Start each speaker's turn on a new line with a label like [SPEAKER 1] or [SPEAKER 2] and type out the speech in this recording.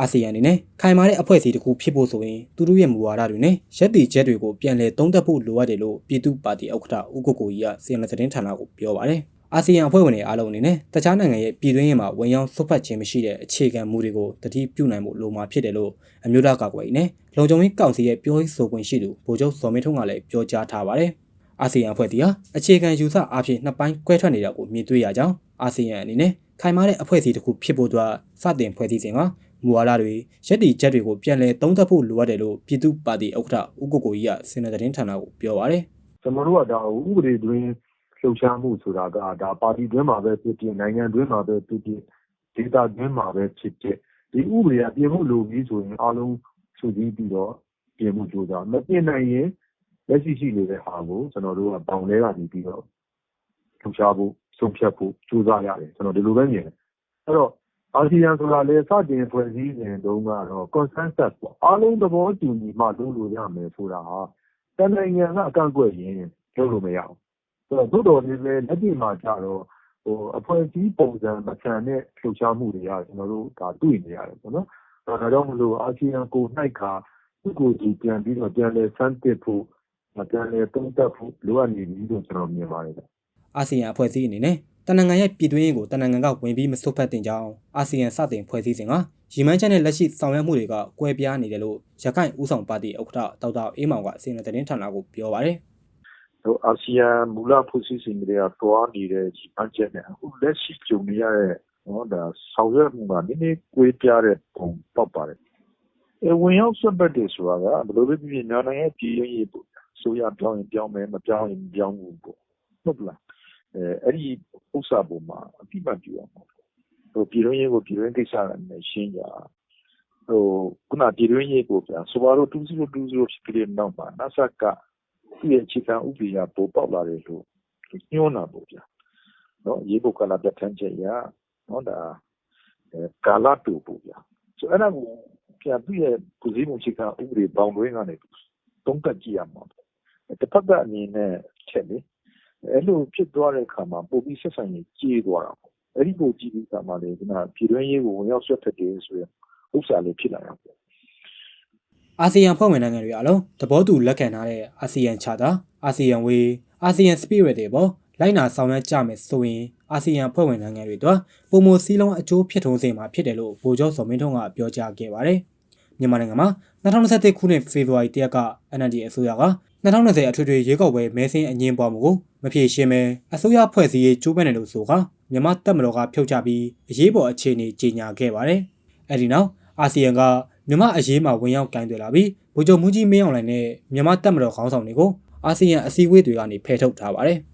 [SPEAKER 1] အာဆီယံအနေနဲ့ခိုင်မာတဲ့အဖွဲ့အစည်းတစ်ခုဖြစ်ဖို့ဆိုရင်သူတို့ရဲ့မူဝါဒတွေနဲ့ရက်တီချက်တွေကိုပြန်လည်သုံးသပ်ဖို့လိုအပ်တယ်လို့ပြည်သူ့ပါတီဥက္ကဋ္ဌဦးကိုကိုကြီးကစီယံသတင်းဌာနကိုပြောပါတယ်။အာဆီယံအဖွဲ့ဝင်တွေအားလုံးအနေနဲ့တခြားနိုင်ငံရဲ့ပြည်တွင်းရေးမှာဝန်ရောက်ဆွတ်ဖက်ခြင်းမရှိတဲ့အခြေခံမူတွေကိုတတိပြုနိုင်ဖို့လိုမှာဖြစ်တယ်လို့အမျိုးသားကာကွယ်ရေးနဲ့လုံခြုံရေးကောင်စီရဲ့ပြောရေးဆိုခွင့်ရှိသူဗိုလ်ချုပ်စော်မင်းထွန်းကလည်းပြောကြားထားပါတယ်။အာဆီယံအဖွဲ့တီဟာအခြေခံယူဆအဖြစ်နှစ်ပိုင်းကွဲထွက်နေတာကိုမြင်တွေ့ရကြောင်းအာဆီယံအနေနဲ့ခိုင်မာတဲ့အဖွဲ့အစည်းတစ်ခုဖြစ်ဖို့အတွက်စတင်ဖွဲ့စည်းစဉ်မှာ မူဝါဒတွေရည်တည်ချက်တွေကိုပြန်လည်သုံးသပ်ဖို့လိုအပ်တယ်လို့ပြည်သူ့ပါတီဥက္ကဋ္ဌဦးကိုကိုကြီးကစင်နယ်သတင်းဌာနကိုပြောပါရယ်
[SPEAKER 2] ကျွန်တော်တို့ကဒါဥပဒေတွင်းလှုပ်ရှားမှုဆိုတာကဒါပါတီတွင်းမှာပဲဖြစ်ဖြစ်နိုင်ငံတွင်းမှာပဲဖြစ်ဖြစ်ဒေသတွင်းမှာပဲဖြစ်ဖြစ်ဒီဥပဒေကပြင်ဖို့လိုပြီးဆိုရင်အားလုံးစုစည်းပြီးတော့ပြင်ဖို့ကြိုးစားမပြင်နိုင်ရင်လက်ရှိရှိနေတဲ့ဟာကိုကျွန်တော်တို့ကပေါင်ထဲကနေပြီးတော့လှုပ်ရှားဖို့ဆုံးဖြတ်ဖို့ကြိုးစားရတယ်ကျွန်တော်ဒီလိုပဲမြင်တယ်အဲ့တော့ အာဆီယံဆိုတာလေစတင်ဖွဲ့စည်းစဉ်တုန်းကတော့ consensus ပေါ့အားလုံးသဘောတူညီမှလုပ်လို့ရမယ်ဆိုတာဟာတနိုင်ငံကအကန့်အကွက်ရင်လုပ်လို့မရအောင်ဆိုတော့သို့တော်လည်းပဲလက်တွေ့မှာကြတော့ဟိုအဖွဲ့အစည်းပုံစံမဆန်တဲ့လှုပ်ရှားမှုတွေကကျွန်တော်တို့ဒါတွေ့နေရတယ်ပေါ့နော်အဲဒါကြောင့်မလို့အာဆီယံကိုနိုင်ခါသူ့ကိုယ်ဒီပြန်ပြီးတော့ပြန်လဲစမ်းသစ်ဖို့ပြန်လဲတုံးတက်ဖို့လိုအပ်နေပြီလို့ကျွန်တော်မြင်ပါတယ်ဗျ
[SPEAKER 1] အာဆီယံအဖွဲ့အစည်းအနေနဲ့တနင်္ဂနွေရဲ့ပြည်တွင်းရေးကိုတနင်္ဂနွေကဝင်ပြီးမစွတ်ဖက်တင်ကြောင်းအာဆီယံစတင်ဖွဲ့စည်းစဉ်ကရီမန်းချက်နဲ့လက်ရှိဆောင်ရွက်မှုတွေကကွဲပြားနေတယ်လို့ရခိုင်ဦးဆောင်ပါတီဥက္ကဋ္ဌဒေါက်တာအေးမောင်ကစင်နယ်သတင်းဌာနကိုပြောပါရယ်
[SPEAKER 3] ဟိုအာဆီယံမူလဖွဲ့စည်းစဉ်တွေကတွားနေတဲ့ဒီအချက်နဲ့အခုလက်ရှိကြုံနေရတဲ့နော်ဒါဆောင်ရွက်မှုကနည်းနည်းကွေးပြားတဲ့ပုံပေါက်ပါတယ်။အဲဝင်ရောက်ဆွတ်ပတ်တယ်ဆိုတာကဘယ်လိုပဲဖြစ်ဖြစ်နိုင်ငံရဲ့ပြည်ရင်းရေးပေါ့။ဆိုရပြောင်းရင်ပြောင်းမယ်မပြောင်းရင်မပြောင်းဘူးပေါ့။ဟုတ်ပလား။ အဲအဲ့ဒီဥစ္စာပုံမှာအပြစ်မှတ်ပြုအောင်ပေါ့။ဟိုပြည်ရင်းရေးကိုပြည်ရင်းကိစ္စနဲ့ရှင်းကြ။ဟိုခုနပြည်ရင်းရေးကိုဗျာဆိုပါတော့2020ဖြစ်ပြီးတဲ့နောက်မှာ NASA ကသူ့ရဲ့အခြေခံဥပဒေကပေါ်ပေါက်လာတယ်လို့ညွှန်းတာပေါ့ဗျာနော်ရေပုတ်ကလာပြဋ္ဌာန်းချက်ရနော်ဒါအဲကာလတူပေါ့ဗျာဆိုအဲ့ဒါကိုပြန်သူ့ရဲ့ပြည်စည်းမှုအခြေခံဥပဒေပေါင်းတွင်းကနေတုံးတက်ကြည့်ရမှာပေါ့တစ်ဖက်အနေနဲ့ချက်လေ အဲ့လိုဖြစ်သွားတဲ့အခါမှာပုံပြီးဆက်ဆံရေးကြီးသွားတာပေါ့အဲ့ဒီပုံကြီးပြီးအခါမှာလေဒီမှာပြည်တွင်းရေးကိုဝင်ရောက်ဆွတ်ဖက်တယ်ဆိုရင်ဥစ္စာလေးဖြစ်လာတာပေါ့
[SPEAKER 1] အာဆီယံဖွဲ့ဝင်နိုင်ငံတွေအလုံးသဘောတူလက်ခံထားတဲ့အာဆီယံချာတာအာဆီယံဝေးအာဆီယံစပိရစ်တွေပေါ်လိုက်နာဆောင်ရွက်ကြမယ်ဆိုရင်အာဆီယံဖွဲ့ဝင်နိုင်ငံတွေအတွက်ပုံမစည်းလုံးအကျိုးဖြစ်ထုံးစေမှာဖြစ်တယ်လို့ဗိုလ်ချုပ်စော်မင်းထွန်းကပြောကြားခဲ့ပါတယ်။မြန်မာနိုင်ငံမှာ2021ခုနှစ်ဖေဖော်ဝါရီတရက်က NLD အစိုးရက2020အထွေထွေရွေးကောက်ပွဲမဲဆင်းအငင်းပွားမှုကို မဖြေရှင်းပဲအစိုးရဖွဲ့စည်းရေးကြိုးပမ်းတယ်လို့ဆိုကမြန်မာတပ်မတော်ကဖြုတ်ချပြီးအရေးပေါ်အခြေအနေကြေညာခဲ့ပါတယ်။အဲဒီနောက်အာဆီယံကမြန်မာအရေးမှာဝင်ရောက်ကင်တွယ်လာပြီးဗိုလ်ချုပ်မူကြီးမင်းအောင်လှိုင်နဲ့မြန်မာတပ်မတော်ခေါင်းဆောင်တွေကိုအာဆီယံအစည်းအဝေးတွေကနေဖယ်ထုတ်ထားပါတယ်။